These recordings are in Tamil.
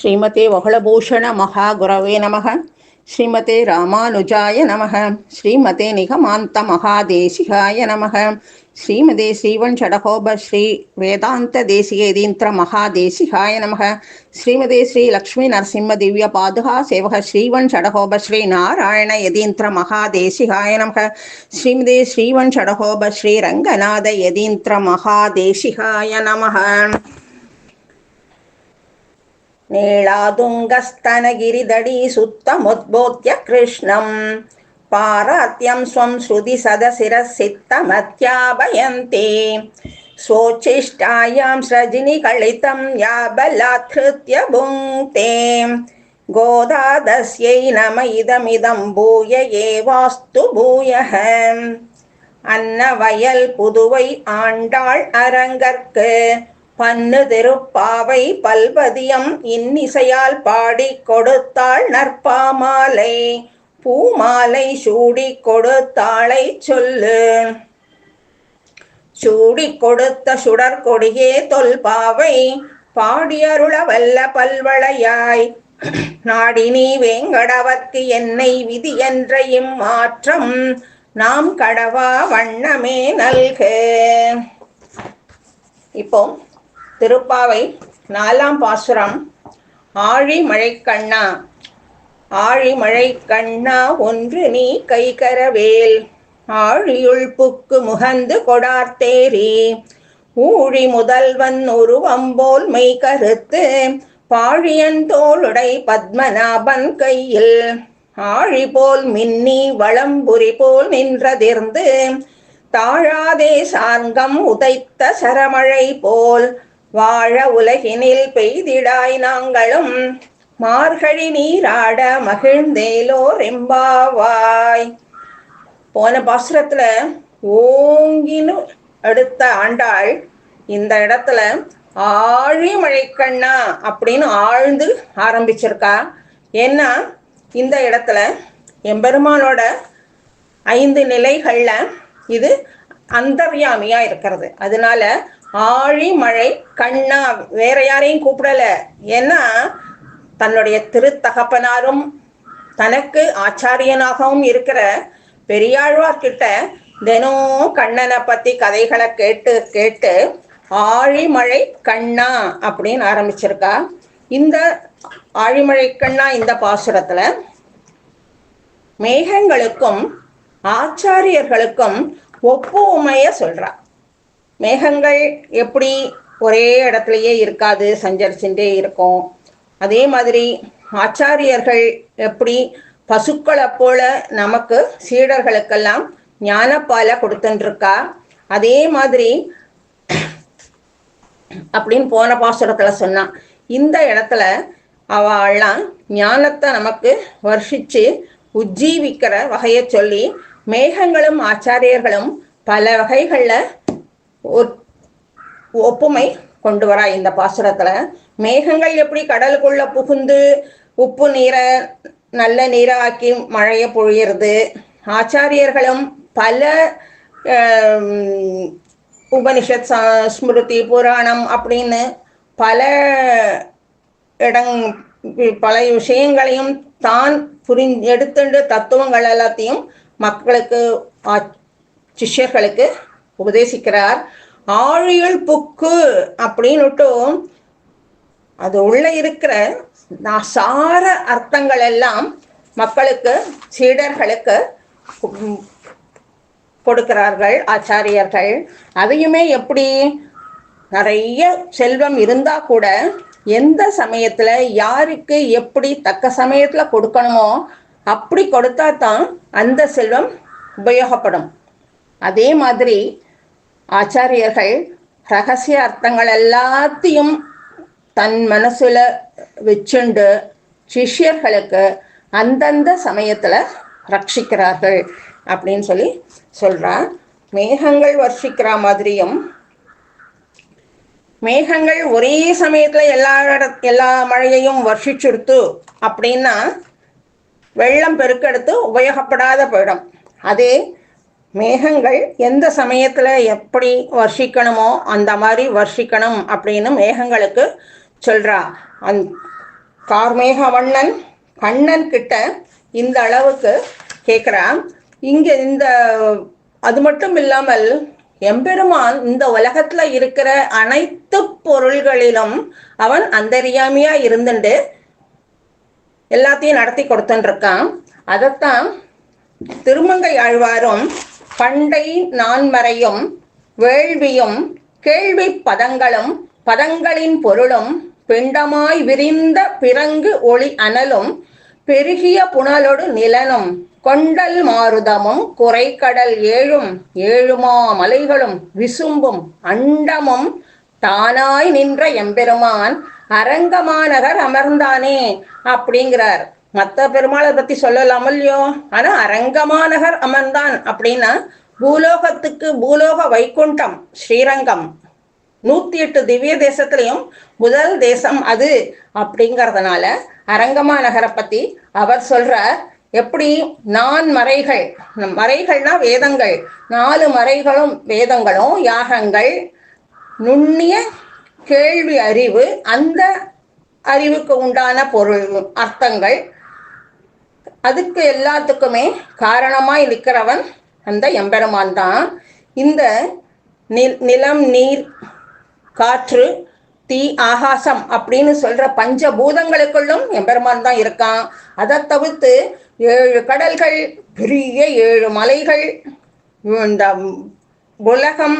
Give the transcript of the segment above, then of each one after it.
ஸ்ரீமதே வகுளபூஷண மகாகுரவே நமக. ஸ்ரீமதே ராமானுஜாய நமக. ஸ்ரீமதே நிகமாந்த மகாதேசிகாய நமக. ஸ்ரீமதே ஸ்ரீவன் ஷடகோப ஸ்ரீ வேதாந்த தேசிகேதீந்திர மகாதேசிகாய நமக. ஸ்ரீமதே ஸ்ரீ லக்ஷ்மி நரசிம்ம திவ்ய பாதுகா சேவக ஸ்ரீவன் ஷடகோப ஸ்ரீ நாராயண யதீந்திர மகாதேசிகாய நமக. ஸ்ரீமதே ஸ்ரீவன் ஷடகோப ஸ்ரீ ரங்கநாத யதீந்திர மகாதேசிகாய நமக. नीलादुङ्गस्तनगिरिदडी सुत्तमुद्बोध्य कृष्णम् पारात्यं स्वं श्रुति सदशिरसित्तमत्याभयन्ते स्वोच्छिष्टायां सृजिनिकलितं या बलात्कृत्य भुङ्क्ते गोदादस्यै नम इदमिदं भूय एवास्तु भूयः அன்னவயல் புதுவை ஆண்டாள் அரங்கற்கு பன்னு திருப்பாவை பல்பதியம் இன்னிசையால் பாடி கொடுத்தாள் நற்பாமாலை. பூமாலை சூடி கொடுத்தாளை சொல்லு. சூடி கொடுத்த சுடர் கொடியே தொல்பாவை பாடியருள வல்ல பல்வளையாய். நாடினி வேங்கடவர்க்கு என்னை விதி என்ற இம்மாற்றம். நாம் கடவா வண்ணமே நல்க. இப்போ திருப்பாவை நாலாம் பாசுரம். ஆழி மழைக்கண்ணா ஆழி மழைக்கண்ணா ஒன்று நீ கைகரவேல். ஆழியுள் புக்கு முகந்து கொடார்த்தேரி ஊழி முதல்வன் உருவம்போல் மெய் கருத்து பாழியன் தோளுடை பத்மநாபன் கையில். ஆழி போல் மின்னி வளம்புரி போல் நின்றதிர்ந்து தாழாதே சார்கம் உதைத்த சரமழை போல். வாழ உலகினில் பெய்திடாய் நாங்களும். மார்கழி நீராட மகிழ்ந்தேலோ ரெம்பாவாய் போன பாசுரத்துல ஓங்கின்னு எடுத்த ஆண்டாள் இந்த இடத்துல ஆழி மழைக்கண்ணா அப்படின்னு ஆழ்ந்து ஆரம்பிச்சிருக்கா. ஏன்னா இந்த இடத்துல எம்பெருமானோட ஐந்து நிலைகள்ல இது அந்தர்யாமியா இருக்கிறது. அதனால ஆழி மழை கண்ணா வேற யாரையும் கூப்பிடல. ஏன்னா தன்னுடைய திருத்தகப்பனாரும் தனக்கு ஆச்சாரியனாகவும் இருக்கிற பெரியாழ்வார்கிட்ட தினம் கண்ணனை பத்தி கதைகளை கேட்டு கேட்டு ஆழிமழை கண்ணா அப்படின்னு ஆரம்பிச்சிருக்கா. இந்த ஆழிமழை கண்ணா இந்த பாசுரத்துல மேகங்களுக்கும் ஆச்சாரியர்களுக்கும் ஒப்புமைய சொல்றா. மேகங்கள் எப்படி ஒரே இடத்துலயே இருக்காது சஞ்சரிச்சுட்டே இருக்கும். அதே மாதிரி ஆச்சாரியர்கள் எப்படி பசுக்களை போல நமக்கு சீடர்களுக்கெல்லாம் ஞானப்பாலை கொடுத்துருக்கா அதே மாதிரி அப்படின்னு போன பாசுரத்துல சொன்னான் இந்த இடத்துல அவள்லாம் ஞானத்தை நமக்கு வருஷிச்சு உஜ்ஜீவிக்கிற வகையை சொல்லி மேகங்களும் ஆச்சாரியர்களும் பல வகைகளில் ஒப்புமை கொண்டு வரா இந்த பாசுரத்துல. மேகங்கள் எப்படி கடலுக்குள்ள புகுந்து உப்பு நீரை நல்ல நீராக்கி மழையை பொழியிறது. ஆச்சாரியர்களும் பல உபனிஷத் ஸ்மிருதி புராணம் அப்படின்னு பல இடங் பல விஷயங்களையும் தான் புரி எடுத்துண்டு தத்துவங்கள் எல்லாத்தையும் மக்களுக்கு சிஷ்யர்களுக்கு உபதேசிக்கிறார். ஆழியல் புக்கு அப்படின்னுட்டும் அது உள்ள இருக்கிற சார அர்த்தங்கள் எல்லாம் மக்களுக்கு சீடர்களுக்கு கொடுக்கிறார்கள் ஆச்சாரியர்கள். அதையுமே எப்படி நிறைய செல்வம் இருந்தா கூட எந்த சமயத்துல யாருக்கு எப்படி தக்க சமயத்துல கொடுக்கணுமோ அப்படி கொடுத்தா தான் அந்த செல்வம் உபயோகப்படும். அதே மாதிரி ஆச்சாரியர்கள் ரகசிய அர்த்தங்கள் எல்லாத்தையும் தன் மனசுல வச்சுண்டு சிஷ்யர்களுக்கு அந்தந்த சமயத்துல ரட்சிக்கிறார்கள் அப்படின்னு சொல்லி சொல்றார் மேகங்கள் வர்ஷிக்கிற மாதிரியும் மேகங்கள் ஒரே சமயத்துல எல்லா எல்லா மழையையும் வர்ஷிச்சுடுத்து அப்படின்னா வெள்ளம் பெருக்கெடுத்து உபயோகப்படாத போயிடும். அதே மேகங்கள் எந்த சமயத்துல எப்படி வர்ஷிக்கணுமோ அந்த மாதிரி வர்ஷிக்கணும் அப்படின்னு மேகங்களுக்கு சொல்றா. அந் கார்மேகவண்ணன் கண்ணன் கிட்ட இந்த அளவுக்கு கேட்குறான் இங்கே இந்த அது மட்டும் இல்லாமல் எம்பெருமான் இந்த உலகத்துல இருக்கிற அனைத்து பொருள்களிலும் அவன் அந்தரியாமையா இருந்துட்டு எல்லாத்தையும் நடத்தி கொடுத்துட்டு இருக்கான். அதைத்தான் திருமங்கை ஆழ்வாரும் பண்டை நான்மறையும் வேள்வியும் கேள்வி பதங்களும் பதங்களின் பொருளும் பிண்டமாய் விரிந்த பிறங்கு ஒளி அனலும் பெருகிய புனலொடு நிலனும் கொண்டல் மாருதமும் குறைக்கடல் ஏழும் ஏழுமா மலைகளும் விசும்பும் அண்டமும் தானாய் நின்ற எம்பெருமான் அரங்கமாநகர் அமர்ந்தானே அப்படிங்கிறார். மத்த பெருமாளை பத்தி சொல்லலாம் இல்லையோ ஆனா அரங்கமாநகர் அமர்ந்தான் அப்படின்னா பூலோகத்துக்கு பூலோக வைகுண்டம் ஸ்ரீரங்கம். நூத்தி எட்டு திவ்ய தேசத்திலையும் முதல் தேசம் அது அப்படிங்கறதுனால அரங்கமா நகரை பத்தி அவர் சொல்றார் எப்படி நான் மறைகள் மறைகள்னா வேதங்கள் நாலு மறைகளும் வேதங்களும் யாகங்கள் நுண்ணிய கேள்வி அறிவு அந்த அறிவுக்கு உண்டான பொருள் அர்த்தங்கள் அதுக்கு எல்லாத்துக்குமே காரணமாய் நிற்கிறவன் அந்த எம்பெருமான் தான். இந்த நிலம் நீர் காற்று தீ ஆகாசம் அப்படின்னு சொல்ற பஞ்சபூதங்களுக்குள்ளும் எம்பெருமான் தான் இருக்கான். அதை தவிர்த்து ஏழு கடல்கள் பெரிய ஏழு மலைகள் இந்த உலகம்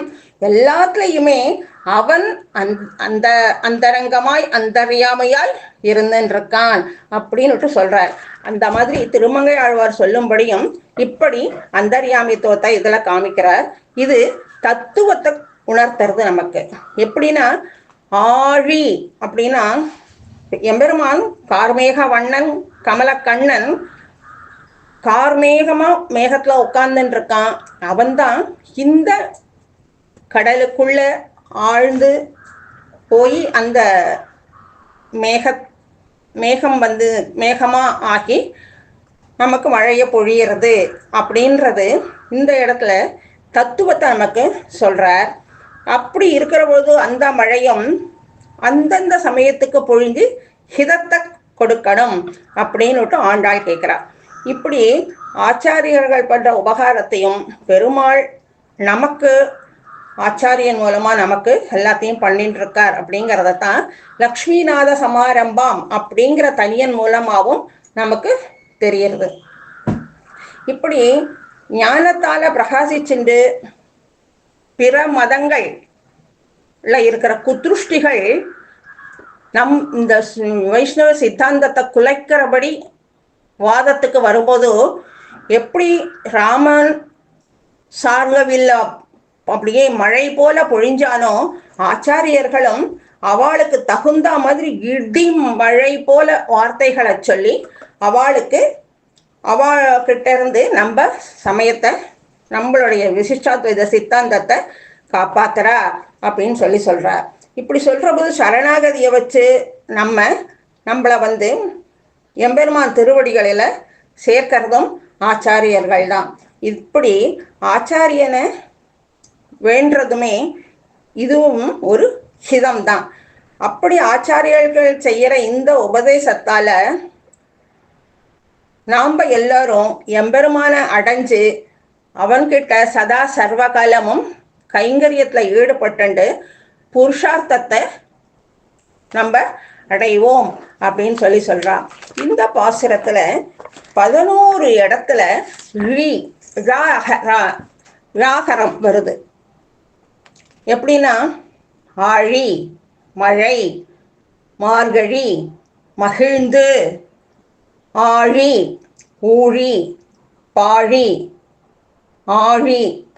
எல்லாத்துலேயுமே அவன் அந் அந்த அந்தரங்கமாய் அந்தரியாமையாய் இருந்திருக்கான் அப்படின்னுட்டு சொல்றார். அந்த மாதிரி திருமங்கை ஆழ்வார் சொல்லும்படியும் இப்படி அந்தரியாமைத்துவத்தை இதுல காமிக்கிறார். இது தத்துவத்தை உணர்த்துறது நமக்கு. எப்படின்னா ஆழி அப்படின்னா எம்பெருமான் கார்மேக வண்ணன் கமலக்கண்ணன் கார்மேகமா மேகத்துல உட்கார்ந்துட்டு இருக்கான் அவன்தான் இந்த கடலுக்குள்ள ஆழ்ந்து போய் அந்த மேக மேகம் வந்து மேகமா ஆகி நமக்கு மழையை பொழியறது அப்படின்றது இந்த இடத்துல தத்துவத்தை நமக்கு சொல்றார். அப்படி இருக்கிற பொழுது அந்த மழையும் அந்தந்த சமயத்துக்கு பொழிஞ்சு ஹிதத்தை கொடுக்கணும் அப்படின்னுட்டு ஆண்டாள் கேட்கிறார். இப்படி ஆச்சாரியர்கள் பண்ற உபகாரத்தையும் பெருமாள் நமக்கு ஆச்சாரியன் மூலமா நமக்கு எல்லாத்தையும் பண்ணிட்டு இருக்கார் அப்படிங்கிறத தான் லக்ஷ்மிநாத சமாரம்பம் அப்படிங்கிற தனியன் மூலமாகவும் நமக்கு தெரியுது இப்படி ஞானத்தால பிரகாசிச்சுண்டு பிற மதங்கள்ல இருக்கிற குத்ருஷ்டிகள் நம் இந்த ஸ்- வைஷ்ணவ சித்தாந்தத்தை குலைக்கிறபடி வாதத்துக்கு வரும்போது எப்படி ராமன் சார்கவில்ல அப்படியே மழை போல பொழிஞ்சானோ ஆச்சாரியர்களும் அவளுக்கு தகுந்த மாதிரி இடி மழை போல வார்த்தைகளை சொல்லி அவளுக்கு அவகிட்ட இருந்து நம்ம சமயத்தை நம்மளுடைய விசிஷ்டாத்வைத சித்தாந்தத்தை காப்பாத்துறா அப்படின்னு சொல்லி சொல்றா. இப்படி சொல்ற போது சரணாகதியை வச்சு நம்ம நம்மளை வந்து எம்பெருமான் திருவடிகளில் சேர்க்கிறதும் ஆச்சாரியர்கள் தான் இப்படி ஆச்சாரியனை வேண்டதுமே இதுவும் ஒரு ஹிதம் தான் அப்படி ஆச்சாரியர்கள் செய்யற இந்த உபதேசத்தால நாம எல்லாரும் எம்பெருமான அடைஞ்சு அவன்கிட்ட சதா சர்வகாலமும் கைங்கரியத்துல ஈடுபட்டுண்டு புருஷார்த்தத்தை நம்ம அடைவோம் அப்படின்னு சொல்லி சொல்றான். இந்த பாசுரத்துல பதினோரு இடத்துல ராகரம் வருது. எப்படின்னா ஆழி மழை மார்கழி மகிழ்ந்து ஆழி ஊழி பாழி ஆழி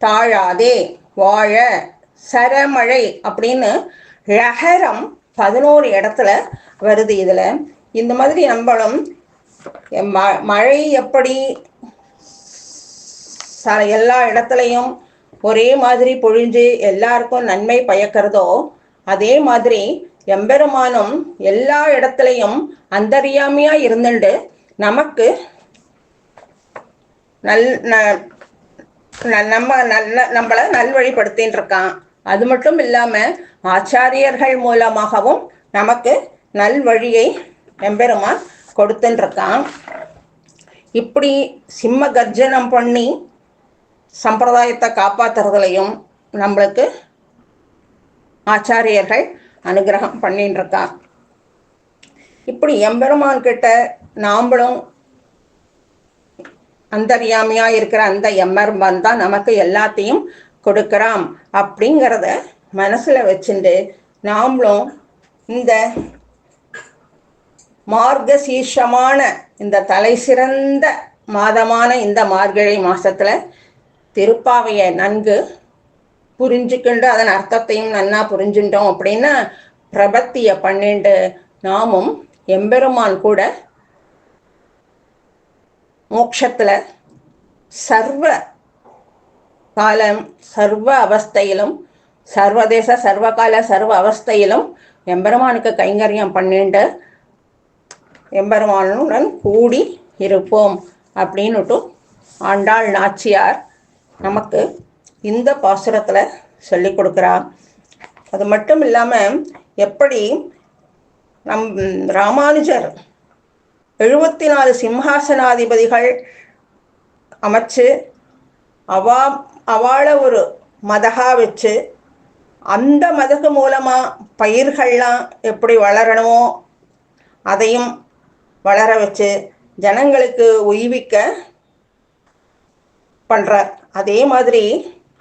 தாழாதே வாழ சரமழை அப்படின்னு ழகரம் பதினோரு இடத்துல வருது இதில். இந்த மாதிரி நம்மளும் ம- மழை எப்படி ச- எல்லா இடத்துலையும் ஒரே மாதிரி பொழிஞ்சு எல்லாருக்கும் நன்மை பயக்கிறதோ அதே மாதிரி எம்பெருமானும் எல்லா இடத்துலையும் அந்தரியாமையா இருந்துட்டு நமக்கு நல் ந- நம்ம நல்ல நம்மளை நல்வழிப்படுத்தின்னு இருக்கான் அது மட்டும் இல்லாம ஆச்சாரியர்கள் மூலமாகவும் நமக்கு நல்வழியை எம்பெருமான் கொடுத்துட்டுருக்கான் இப்படி சிம்ம கர்ஜனம் பண்ணி சம்பிரதாயத்தை காப்பாற்றுறதுலையும் நம்மளுக்கு ஆச்சாரியர்கள் அனுகிரகம் பண்ணின்னு இருக்கா இப்படி எம்பெருமான் கிட்ட நாம்களும் அந்தர்யாமியா இருக்கிற அந்த எம்பெருமான் தான் நமக்கு எல்லாத்தையும் கொடுக்குறான் அப்படிங்கிறத மனசுல வச்சுட்டு நாமளும் இந்த மார்கசீர்ஷமான இந்த தலை சிறந்த மாதமான இந்த மார்கழி மாசத்துல திருப்பாவையை நன்கு புரிஞ்சுக்கிண்டு அதன் அர்த்தத்தையும் நன்னா புரிஞ்சுட்டோம் அப்படின்னா பிரபத்திய பன்னெண்டு நாமும் எம்பெருமான் கூட மோட்சத்துல சர்வ காலம் சர்வ அவஸ்தையிலும் சர்வதேச சர்வகால சர்வ அவஸ்தையிலும் எம்பெருமானுக்கு கைங்கரியம் பண்ணிண்டு எம்பெருமானுடன் கூடி இருப்போம் அப்படின்னுட்டு ஆண்டாள் நாச்சியார் நமக்கு இந்த பாசுரத்தில் சொல்லி கொடுக்குறா அது மட்டும் இல்லாமல் எப்படி நம் ராமானுஜர் எழுபத்தி நாலு சிம்ஹாசனாதிபதிகள் அமைச்சு அவா அவளை ஒரு மதகா வச்சு அந்த மதகு மூலமாக பயிர்கள்லாம் எப்படி வளரணுமோ அதையும் வளர வச்சு ஜனங்களுக்கு உய்விக்க பண்ணுறார் அதே மாதிரி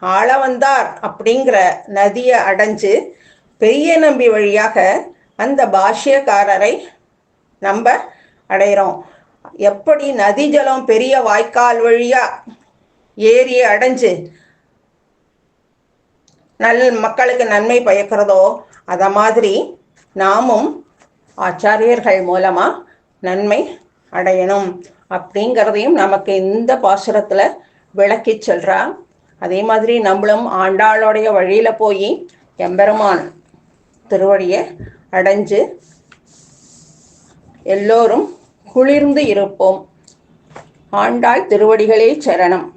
ஆளவந்தார் அப்படிங்கிற நதியை அடைஞ்சு பெரிய நம்பி வழியாக அந்த பாஷ்யக்காரரை நம்ம அடையிறோம். எப்படி நதி ஜலம் பெரிய வாய்க்கால் வழியாக ஏரியை அடைஞ்சு நல் மக்களுக்கு நன்மை பயக்கிறதோ அதை மாதிரி நாமும் ஆச்சாரியர்கள் மூலமாக நன்மை அடையணும் அப்படிங்கிறதையும் நமக்கு இந்த பாசுரத்தில் விளக்கி சொல்கிறா அதே மாதிரி நம்மளும் ஆண்டாளுடைய வழியில் போய் எம்பெருமான் திருவடியை அடைஞ்சு எல்லோரும் குளிர்ந்து இருப்போம். ஆண்டாள் திருவடிகளே சரணம்.